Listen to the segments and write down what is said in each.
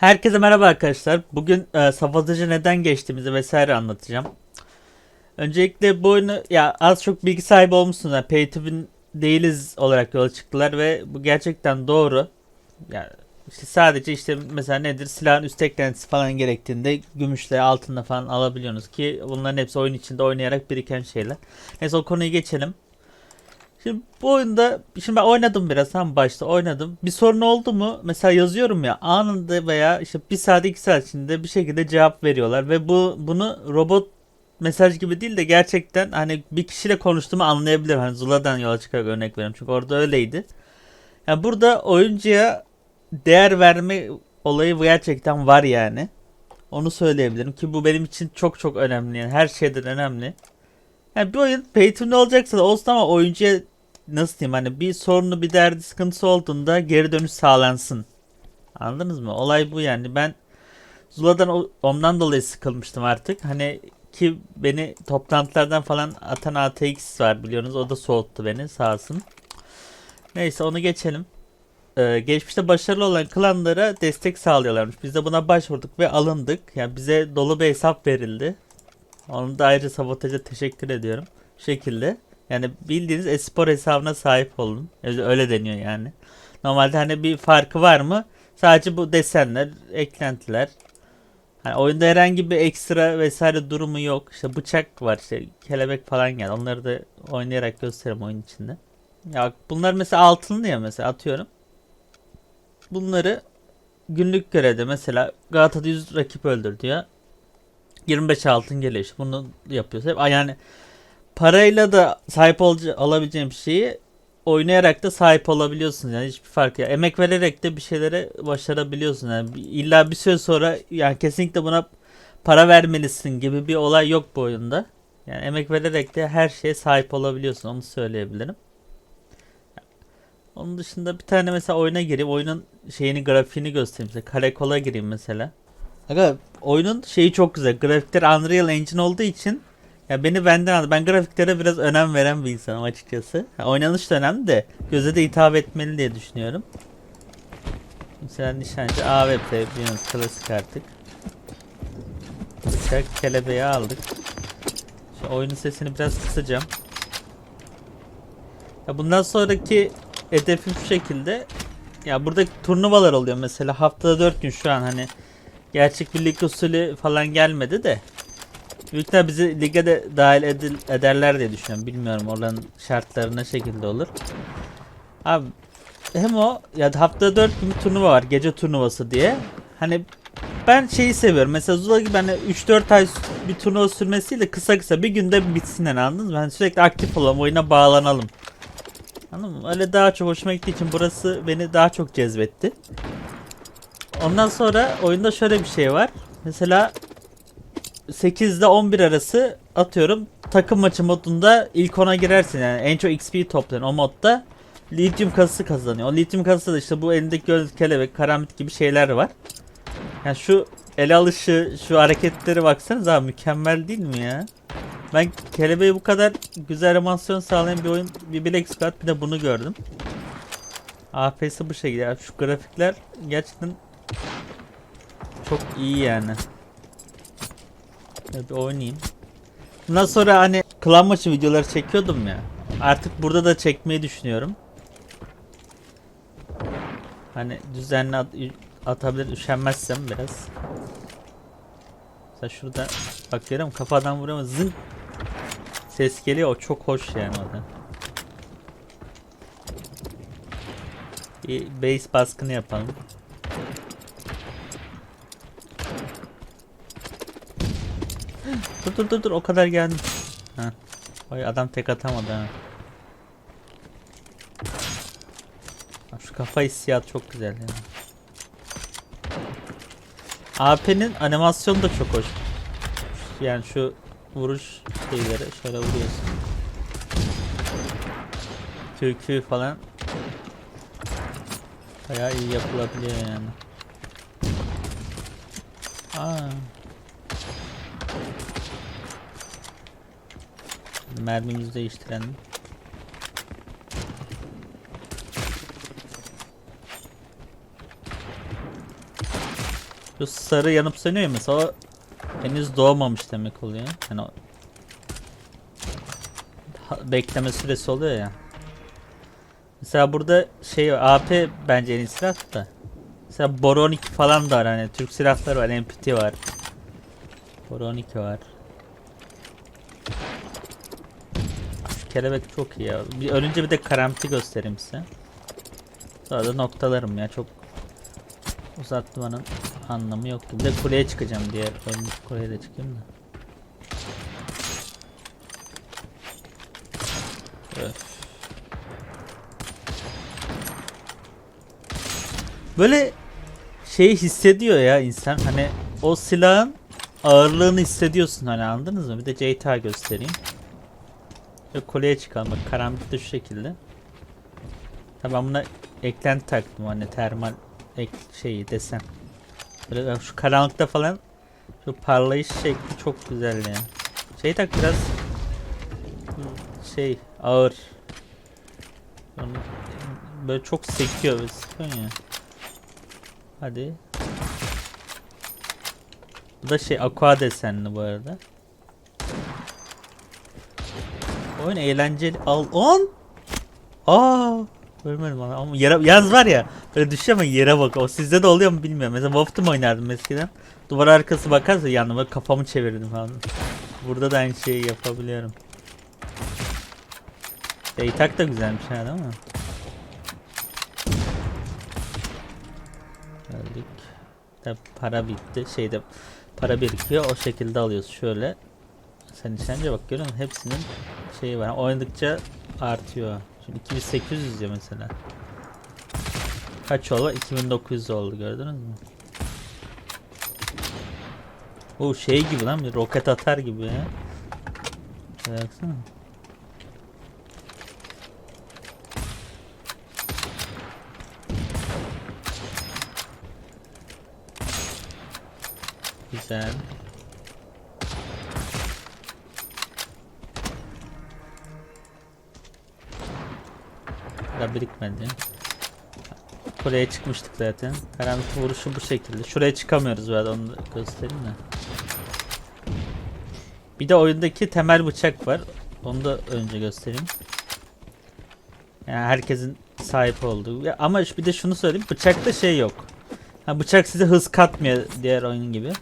Herkese merhaba arkadaşlar. Bugün e, sabotajı neden geçtiğimizi vesaire anlatacağım. Öncelikle bu oyunu ya az çok bilgi sahibi olmuşsunuz. Yani pay to win değiliz olarak yola çıktılar ve bu gerçekten doğru. Yani işte sadece işte mesela nedir silahın üst eklentisi falan gerektiğinde gümüşle altınla falan alabiliyorsunuz ki bunların hepsi oyun içinde oynayarak biriken şeyler. Neyse o konuyu geçelim. Şimdi bu oyunda şimdi ben oynadım biraz tam başta oynadım. Bir sorun oldu mu? Mesela yazıyorum ya anında veya işte bir saat iki saat içinde bir şekilde cevap veriyorlar ve bu bunu robot mesaj gibi değil de gerçekten hani bir kişiyle konuştuğumu anlayabilirim. Hani Zula'dan yola çıkarak örnek veriyorum çünkü orada öyleydi. Yani burada oyuncuya değer verme olayı gerçekten var yani. Onu söyleyebilirim ki bu benim için çok çok önemli yani her şeyden önemli. Yani bir oyun pay to olacaksa da olsun ama oyuncuya nasıl diyeyim hani bir sorunu bir derdi sıkıntısı olduğunda geri dönüş sağlansın. Anladınız mı? Olay bu yani. Ben Zula'dan ondan dolayı sıkılmıştım artık. Hani ki beni toplantılardan falan atan ATX var biliyorsunuz. O da soğuttu beni sağ olsun. Neyse onu geçelim. Ee, geçmişte başarılı olan klanlara destek sağlıyorlarmış. Biz de buna başvurduk ve alındık. Yani bize dolu bir hesap verildi. Onu da ayrıca sabotaja teşekkür ediyorum. Şu şekilde. Yani bildiğiniz espor hesabına sahip olun. Öyle, deniyor yani. Normalde hani bir farkı var mı? Sadece bu desenler, eklentiler. Hani oyunda herhangi bir ekstra vesaire durumu yok. İşte bıçak var işte kelebek falan geldi. Onları da oynayarak göstereyim oyun içinde. Ya bunlar mesela altınlı ya mesela atıyorum. Bunları günlük görevde mesela Galata'da 100 rakip öldür diyor. 25 altın geliyor işte bunu yapıyoruz. Hep yani parayla da sahip olca- olabileceğim şeyi oynayarak da sahip olabiliyorsun yani hiçbir fark yok. Emek vererek de bir şeylere başarabiliyorsun yani illa bir süre sonra yani kesinlikle buna para vermelisin gibi bir olay yok bu oyunda. Yani emek vererek de her şeye sahip olabiliyorsun onu söyleyebilirim. Onun dışında bir tane mesela oyuna gireyim oyunun şeyini grafiğini göstereyim size. Karakola gireyim mesela. Aga oyunun şeyi çok güzel. Grafikler Unreal Engine olduğu için ya beni benden aldı. Ben grafiklere biraz önem veren bir insanım açıkçası. Ha, oynanış da önemli de göze de hitap etmeli diye düşünüyorum. Mesela nişancı AWP biliyorsunuz klasik artık. Bıçak kelebeği aldık. Şu oyunun sesini biraz kısacağım. Ya bundan sonraki hedefim şu şekilde. Ya burada turnuvalar oluyor mesela haftada 4 gün şu an hani gerçek bir lig usulü falan gelmedi de. Büyük ihtimal bizi lige de dahil edil- ederler diye düşünüyorum. Bilmiyorum oranın şartları ne şekilde olur. Abi hem o ya da haftada 4 gün turnuva var. Gece turnuvası diye. Hani ben şeyi seviyorum. Mesela Zula gibi hani 3-4 ay bir turnuva sürmesiyle kısa kısa bir günde bitsin yani anladınız mı? Hani sürekli aktif olalım, oyuna bağlanalım. Anladın mı? Öyle daha çok hoşuma gittiği için burası beni daha çok cezbetti. Ondan sonra oyunda şöyle bir şey var. Mesela 8 ile 11 arası atıyorum takım maçı modunda ilk ona girersin yani en çok XP toplayan o modda lityum kasası kazanıyor. O lityum kasası da işte bu elindeki göz kelebek, karamit gibi şeyler var. Yani şu ele alışı, şu hareketleri baksanız abi mükemmel değil mi ya? Ben kelebeği bu kadar güzel animasyon sağlayan bir oyun, bir Black Squad bir de bunu gördüm. AP'si bu şekilde. Şu grafikler gerçekten çok iyi yani. Ya bir oynayayım. Bundan sonra hani klan maçı videoları çekiyordum ya. Artık burada da çekmeyi düşünüyorum. Hani düzenli at- atabilir üşenmezsem biraz. Mesela şurada bak görüyor kafadan vuruyor zınk ses geliyor o çok hoş yani orada. Bir base baskını yapalım. Dur dur dur dur o kadar geldim. Ha. Vay adam tek atamadı. Ha, Şu kafa hissiyat çok güzel yani. AP'nin animasyonu da çok hoş. Yani şu vuruş şeyleri şöyle vuruyorsun. Türkü falan bayağı iyi yapılabiliyor yani. Aa. Mermimizi değiştirelim. Şu sarı yanıp sönüyor mesela henüz doğmamış demek oluyor. Hani o bekleme süresi oluyor ya. Mesela burada şey AP bence en iyi silah da. Mesela Bor 12 falan da var hani Türk silahları var, MPT var. Bor 12 var. Kelebek çok iyi ya. Bir, önce bir de karamti göstereyim size. Sonra da noktalarım ya çok uzatmanın anlamı yok. Bir de kuleye çıkacağım diye kuleye de çıkayım da. Böyle şey hissediyor ya insan hani o silahın ağırlığını hissediyorsun hani anladınız mı? Bir de CTA göstereyim. Ve kuleye çıkalım bak karambit de şu şekilde. Tabi ben buna eklenti taktım hani termal ek şeyi desen. Böyle şu karanlıkta falan şu parlayış şekli çok güzel yani. Şey tak biraz şey ağır. Böyle çok sekiyor böyle sıkıyorsun ya. Hadi. Bu da şey aqua desenli bu arada. Oyun eğlenceli. Al 10. Aa! Ölmedim ama ama yere yaz var ya. Böyle düşüyor yere bak. O sizde de oluyor mu bilmiyorum. Mesela Wolf'tum oynardım eskiden. Duvar arkası bakarsa yanıma kafamı çevirdim falan. Burada da aynı şeyi yapabiliyorum. Daytak da güzelmiş ha değil mi? Geldik. Tabi para bitti. Şeyde para birikiyor. O şekilde alıyoruz. Şöyle. Sen işlence bak görüyor musun? Hepsinin şeyi var. Oynadıkça artıyor. Şimdi 2800 ya mesela. Kaç oldu? 2900 oldu gördünüz mü? Bu şey gibi lan bir roket atar gibi ya. Baksana. Güzel. Daha birikmedi. Kuleye çıkmıştık zaten. Karanlık vuruşu bu şekilde. Şuraya çıkamıyoruz arada onu da göstereyim de. Bir de oyundaki temel bıçak var. Onu da önce göstereyim. Yani herkesin sahip olduğu. Ama bir de şunu söyleyeyim. Bıçakta şey yok. Ha, bıçak size hız katmıyor diğer oyun gibi.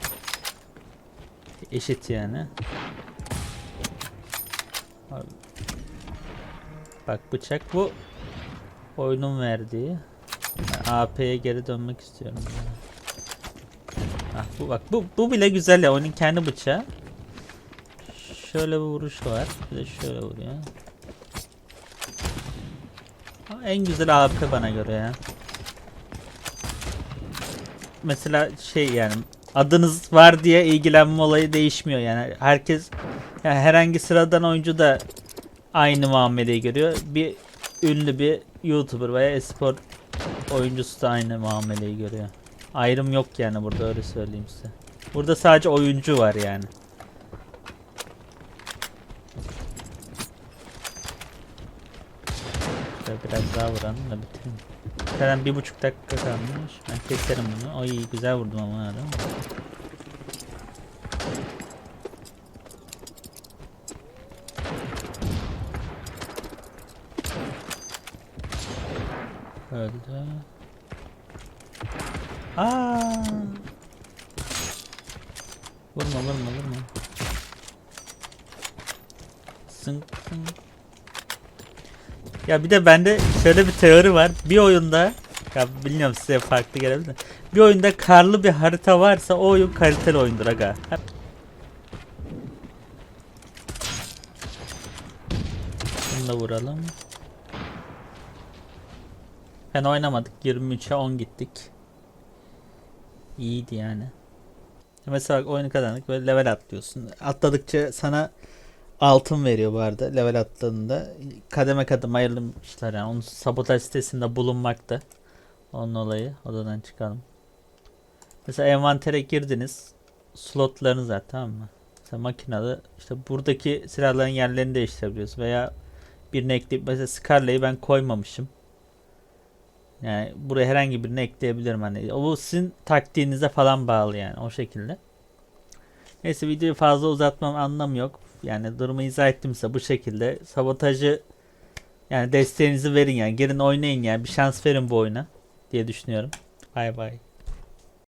Eşit yani. Bak bıçak bu oyunun verdiği. AP'ye geri dönmek istiyorum. Ah, bu bak bu bu bile güzel ya oyunun kendi bıçağı. Şöyle bir vuruş var. Bir de şöyle vuruyor. En güzel AP bana göre ya. Mesela şey yani adınız var diye ilgilenme olayı değişmiyor yani herkes yani herhangi sıradan oyuncu da aynı muameleyi görüyor. Bir ünlü bir YouTuber veya espor oyuncusu da aynı muameleyi görüyor. Ayrım yok yani burada öyle söyleyeyim size. Burada sadece oyuncu var yani. Biraz daha vuralım da bitireyim. Zaten bir buçuk dakika kalmış. Ben keserim bunu. Ay güzel vurdum ama ha, Öldü. Aa! Vurma vurma vurma. Sınk sınk. Ya bir de bende şöyle bir teori var. Bir oyunda ya bilmiyorum size farklı gelebilir. Bir oyunda karlı bir harita varsa o oyun kaliteli oyundur aga. Bunu da vuralım. Ben oynamadık. 23'e 10 gittik. İyiydi yani. Mesela bak oyunu kazandık böyle level atlıyorsun. Atladıkça sana altın veriyor bu arada level atladığında. Kademe kademe ayrılmışlar yani. Onun sabotaj sitesinde bulunmakta. Onun olayı. Odadan çıkalım. Mesela envantere girdiniz. Slotlarınız var tamam mı? Mesela makinede işte buradaki silahların yerlerini değiştirebiliyoruz. Veya birine ekleyip mesela Scarlet'i ben koymamışım. Yani buraya herhangi birini ekleyebilirim hani. O sizin taktiğinize falan bağlı yani o şekilde. Neyse videoyu fazla uzatmam anlamı yok. Yani durumu izah ettim size bu şekilde. Sabotajı yani desteğinizi verin yani. Gelin oynayın yani. Bir şans verin bu oyuna diye düşünüyorum. Bay bay.